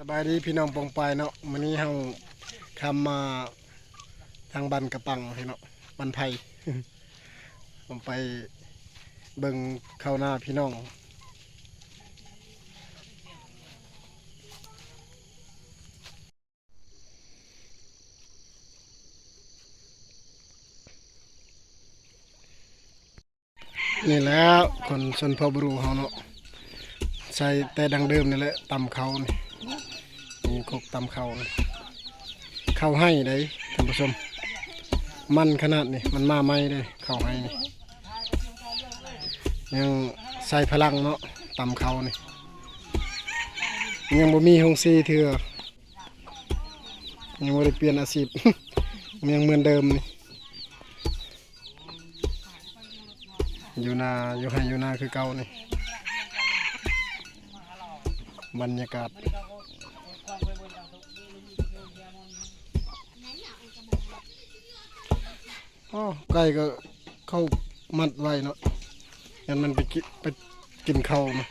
สบายดีพี่น้องปองปายเนาะวันนี้เฮาคำมาทางบันกระปังพี่เนาะบันไผ่ผมไปเบิ่งเข้าหน้าพี่น้องนี่แล้วคนชนพบรูเฮาเนาะใส่แต่ดังเดิมนี่แหละตำเขานี่ นี่คกตำเขาเข้าให้ได้ท่านผู้ชม มันขนาดนี่มันมาไม่เลยเข้าให้นี่ยังใส่พลังเนาะตำเขานี่ยังบ่มีหงซีเถื่อยังบ่ได้เปลี่ยนอาชีพยังเหมือนเดิมนี่อยู่นาอยู่ให้อยู่นาคือเก่านี่บรรยากาศ อ๋อไก่ก็เข้ามัดไว้เนาะยันมันไปกินไปกินข้าวมา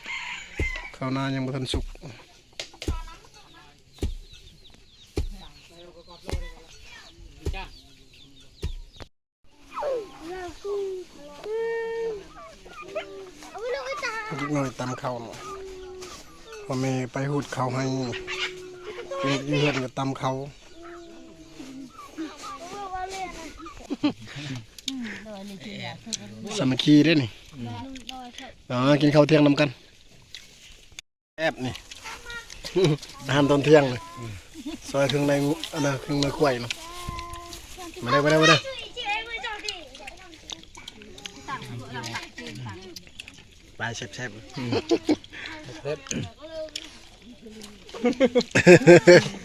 ข้าวนายังบ่ทันสุกนิดหน่อยตำข้าวเนาะพอแม่ไปหูดข้าวให้เด็กอยู่เฮือนก็ตำข้าว สามัคคีได้นี่อ๋อกินข้าวเที่ยงนำกันแอบนี่อาหารตอนเที่ยงเลยซอยเครื่องในงูอะไรเครื่องในกล้วยเนาะมาได้มาได้มาได้ปลายแซ่บเฮ้ยเ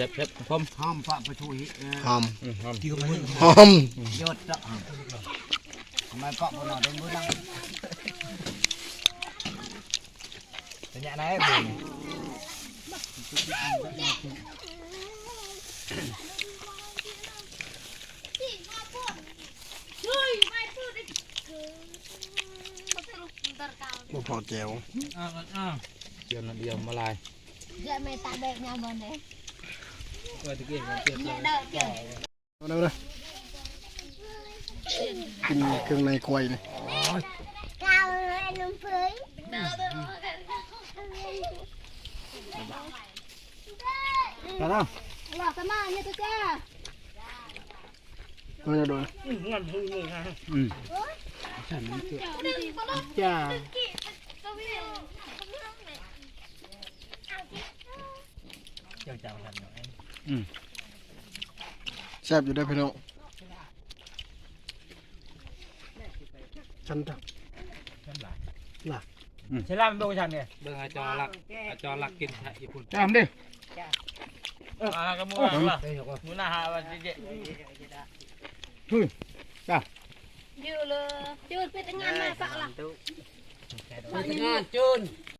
จ็บเจ็บพมห้ามปะไปทุยเออๆหอมคิวมือหอมยอดละทำไมเกาะบนหน่อยตรงมือดังเป็นยังไงบุญบ่พอแจวอ่าอ่าเดียวนั่นเดียวมาลาย Dạ mày tạm biệt nhau mình đấy เปิดตะกี้มันเจ็บเลย Đợi kìa มาได้มาได้กิน เครื่องในกล้วยนี่ Cao lên nông phới ตาน้ Lọ cái mà như thế kia มันจะโดนจ้าเจ้าเจ้าทันหน่อย แซ่บอยู่ได้อพี่น้องฉันจับใช่ล่ามโดนฉันเนี่ยเบิ่งอาจอลักอาจอลักกินชาญี่ปุ่นจามดิอ่ากระมูละมูนาฮาวันเจ๊ Dư lơ Dư biết ngăn này phạ là งานจูน